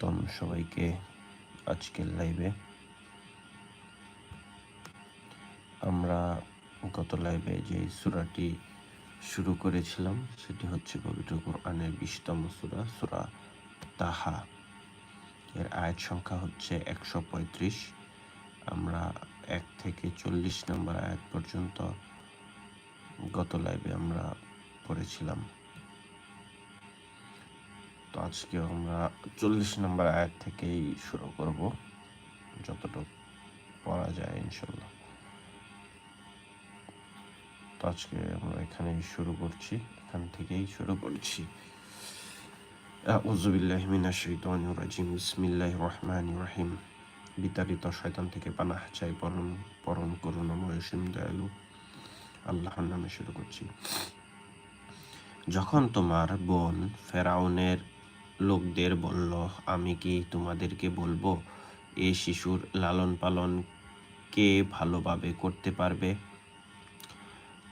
স্বাগতম সবাইকে আজকের লাইভে আমরা গত লাইভে যে সূরাটি শুরু করেছিলাম, সেটি হচ্ছে পবিত্র কোরআনের বিশতম সূরা সূরা তাহা। এর আয়াত সংখ্যা হচ্ছে একশো পঁয়ত্রিশ। আমরা এক থেকে চল্লিশ নম্বর আয়াত পর্যন্ত গত লাইভে আমরা পড়েছিলাম। তো আজকে আমরা চল্লিশ নম্বর আয়াত থেকেই শুরু করব, যতটুকু পড়া যায় ইনশাল্লাহ তো আজকে আমরা এখানেই শুরু করছি, এখান থেকেই শুরু করছি। আউযুবিল্লাহি মিনাশ শাইতানির রাজিম বিসমিল্লাহির রহমানির রহিম বিতাড়িত শয়তান থেকে পানাহ চাই, পরম পরম করুণাময়, অসীম দয়ালু। আল্লাহর নামে শুরু করছি। যখন তোমার বোন ফেরাউনের লোকদের বলল, আমি কি তোমাদেরকে বলব, এ শিশুর লালন পালন কে ভালোভাবে করতে পারবে?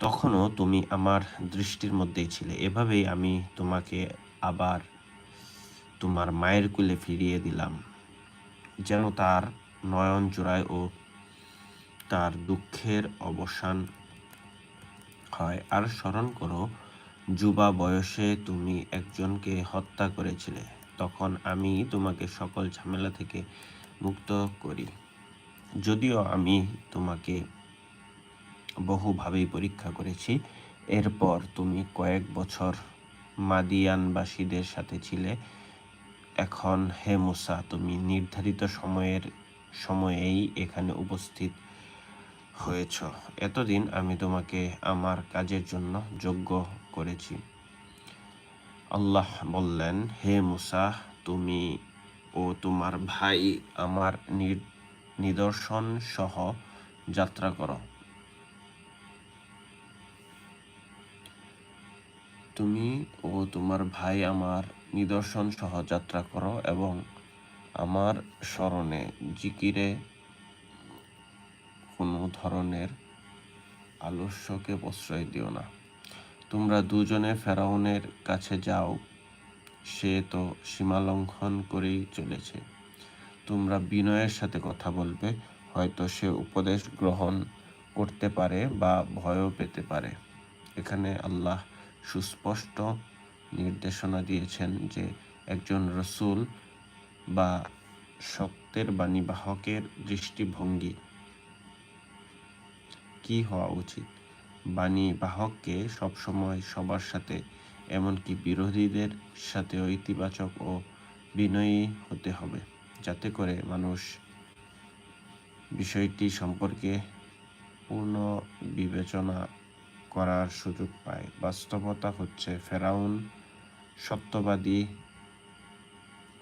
তখনও তুমি আমার দৃষ্টির মধ্যেই ছিলে। এভাবেই আমি তোমাকে আবার তোমার মায়ের কুলে ফিরিয়ে দিলাম, যেন তার নয়ন জোড়ায় ও তার দুঃখের অবসান হয়। আর স্মরণ করো যুবা বয়সে তুমি একজনকে হত্যা করেছিলে, তখন আমি তোমাকে সকল ঝামেলা থেকে মুক্ত করি। যদিও আমি তোমাকে বহুভাবেই পরীক্ষা করেছি, এরপর তুমি কয়েক বছর মাদিয়ানবাসীদের সাথে ছিলে। এখন হে মুসা, তুমি নির্ধারিত সময়ের, সময়েই এখানে উপস্থিত হয়েছ। এতদিন আমি তোমাকে আমার কাজের জন্য যোগ্য করেছি। আল্লাহ বললেন, হে মুসা, তুমি ও তোমার ভাই আমার নিদর্শন সহ যাত্রা করো। তুমি ও তোমার ভাই আমার নিদর্শন সহ যাত্রা করো এবং আমার স্মরণে জিকিরে কোনো ধরনের আলস্যকে প্রশ্রয় দিও না। তোমরা দুজনে ফেরাউনের কাছে যাও, সে তো সীমালঙ্ঘন করেই চলেছে। তোমরা বিনয়ের সাথে কথা বলবে, হয়তো সে উপদেশ গ্রহণ করতে পারে বা ভয়ও পেতে পারে। এখানে আল্লাহ সুস্পষ্ট নির্দেশনা দিয়েছেন যে একজন রসুল বা সত্যের বাণী বাহকের দৃষ্টিভঙ্গি কি হওয়া উচিত? বাণী বাহককে সবসময় সবার সাথে, এমনকি বিরোধীদের সাথেও ইতিবাচক ও বিনয়ী হতে হবে, যাতে করে মানুষ বিষয়টি সম্পর্কে পূর্ণ বিবেচনা করার সুযোগ পায়। বাস্তবতা হচ্ছে ফেরাউন সত্যবাদী,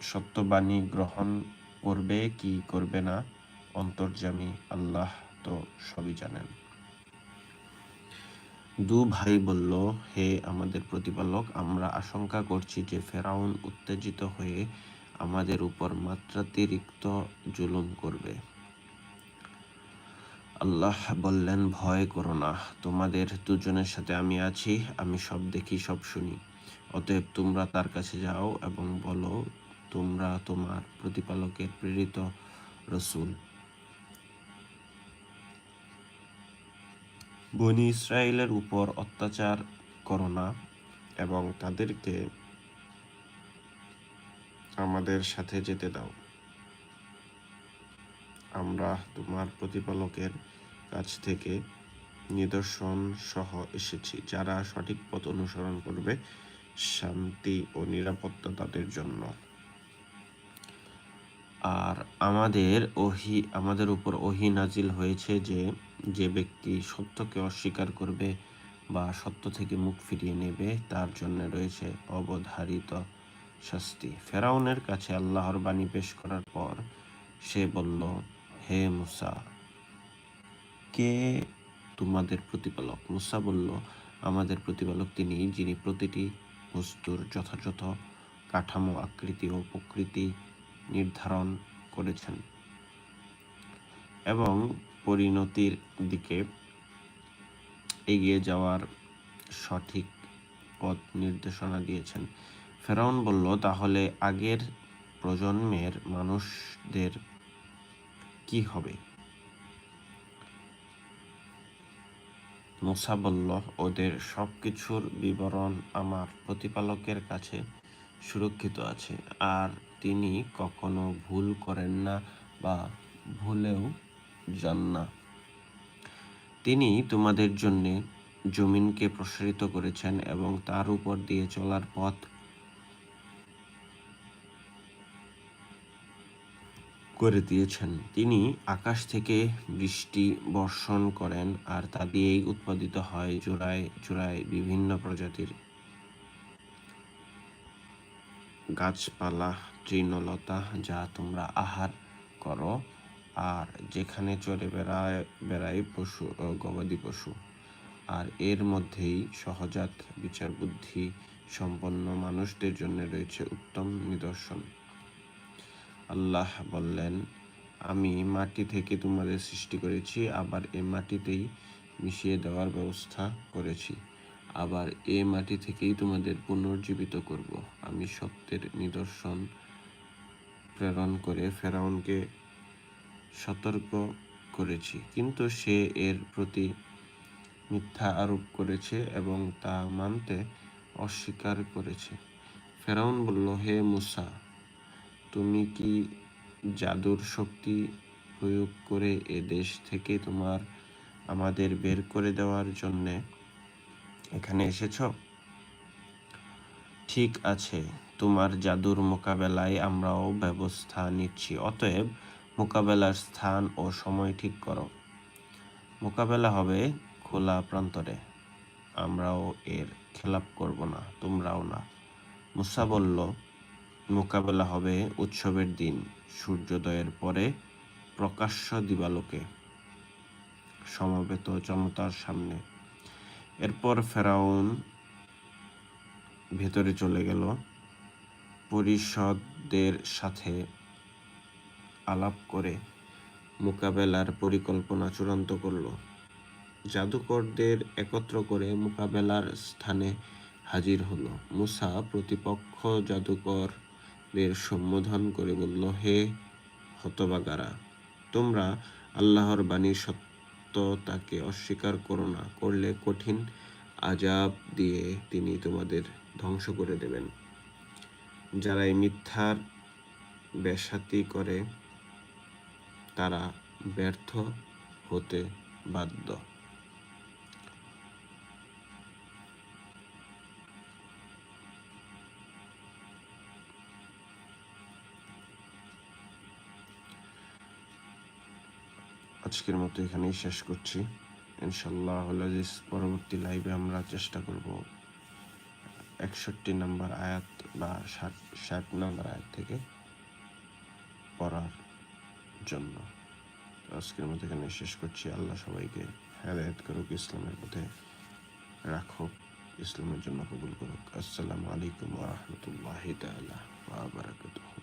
সত্যবাণী গ্রহণ করবে কি করবে না অন্তর্জামী আল্লাহ তো সবই জানেন। দু ভাই বলল, হে আমাদের প্রতিপালক, আমরা আশঙ্কা করছি যে ফেরাউন উত্তেজিত হয়ে আমাদের উপর মাত্রাতিরিক্ত জুলুম করবে। আল্লাহ বললেন, ভয় করো না, তোমাদের দুজনের সাথে আমি আছি, আমি সব দেখি, সব শুনি। অতএব তোমরা তার কাছে যাও এবং বলো, তোমরা তোমার প্রতিপালকের প্রেরিত রসুল। বনি ইসরায়েলের উপর অত্যাচার করো না এবং তাদেরকে আমাদের সাথে যেতে দাও। আমরা তোমার প্রতিপালকের কাছ থেকে নিদর্শন সহ এসেছি, যারা সঠিক পথ অনুসরণ করবে, শান্তি ও নিরাপত্তা তাদের জন্য। আর আমাদের ওহি, আমাদের উপর ওহি নাজিল হয়েছে যে যে ব্যক্তি সত্যকে অস্বীকার করবে বা সত্য থেকে মুখ ফিরিয়ে নেবে, তার জন্য রয়েছে অবধারিত শাস্তি। ফেরাউনের কাছে আল্লাহর বাণী পেশ করার পর সে বলল, হে মুসা, কে তোমাদের প্রতিপালক? মুসা বলল, আমাদের প্রতিপালক তিনি, যিনি প্রতিটি বস্তুর যথাযথ কাঠামো, আকৃতি ও প্রকৃতি নির্ধারণ করেছেন এবং পরিণতির দিকে এগিয়ে যাওয়ার সঠিক পথ নির্দেশনা দিয়েছেন। ফেরাউন বলল, তাহলে আগের প্রজন্মের মানুষদের কি হবে? মুসা বলল, ওদের সব কিছুর বিবরণ আমার প্রতিপালকের কাছে সুরক্ষিত আছে, আর তিনি কখনো ভুল করেন না বা ভুলেও যান না তিনি তোমাদের জন্যে জমিনকে প্রসারিত করেছেন এবং তার উপর দিয়ে চলার পথ করে দিয়েছেন। তিনি আকাশ থেকে বৃষ্টি বর্ষণ করেন আর তা দিয়েই উৎপাদিত হয় জোড়ায় জোড়ায় বিভিন্ন প্রজাতির গাছপালা, তৃণলতা যা তোমরা আহার করো। আর যেখানে চড়ে বেড়ায় বেড়ায় পশু গবাদি পশু। আর এর মধ্যেই সহজাত বিচার বুদ্ধি সম্পন্ন মানুষদের জন্য রয়েছে উত্তম নিদর্শন। আল্লাহ বললেন, আমি মাটি থেকে তোমাদের সৃষ্টি করেছি, আবার এ মাটিতেই মিশিয়ে দেওয়ার ব্যবস্থা করেছি। আবার এ মাটি থেকেই তোমাদের পুনর্জীবিত করব। আমি সত্যের নিদর্শন প্রেরণ করে ফেরাউনকে সতর্ক করেছি। কিন্তু সে এর প্রতি মিথ্যা আরোপ করেছে এবং তা মানতে অস্বীকার করেছে। ফেরাউন বলল, হে মুসা, তুমি কি জাদুর শক্তি প্রয়োগ করে এ দেশ থেকে তোমার, আমাদের বের করে দেওয়ার জন্যে এখানে এসেছ? ঠিক আছে, তোমার জাদুর মোকাবেলায় আমরাও ব্যবস্থা নিচ্ছি। অতএব মোকাবেলার স্থান ও সময় ঠিক করো। মোকাবেলা হবে খোলা প্রান্তরে। আমরাও এর খেলাপ করব না, তোমরাও না। মুসা বলল, মোকাবেলা হবে উৎসবের দিন, সূর্যোদয়ের পরে প্রকাশ্য দিবালোকে। সমবেত জনতার সামনে। এরপর ফেরাউন ভেতরে চলে গেল। পরিষদদের সাথে আলাপ করে মোকাবেলার পরিকল্পনা চূড়ান্ত করল। জাদুকরদের একত্র করে মোকাবেলার স্থানে হাজির হলো। মুসা প্রতিপক্ষ জাদুকরদের সম্বোধন করে বলল, হে হতবাগারা, তোমরা আল্লাহর বাণীর সত্যতাকে অস্বীকার করো না। করলে কঠিন আজাব দিয়ে তিনি তোমাদের ধ্বংস করে দেবেন। যারা এই মিথ্যার বেসাতি করে তারা ব্যর্থ হতে বাধ্য। আজকের মতো এখানেই শেষ করছি। ইনশাল্লাহ আজিজ পরবর্তী লাইভে আমরা চেষ্টা করব একষট্টি নম্বর আয়াত বা ষাট ষাট নম্বর আয়াত থেকে পড়ার। জন্য। আজকের মতো এখানে শেষ করছি। আল্লাহ সবাইকে হেদায়ত করুক, ইসলামের পথে রাখুক, ইসলামের জন্য কবুল করুক। আসসালামু আলাইকুম রহমতুল্লাহ ওয়া বারাকাতুহু।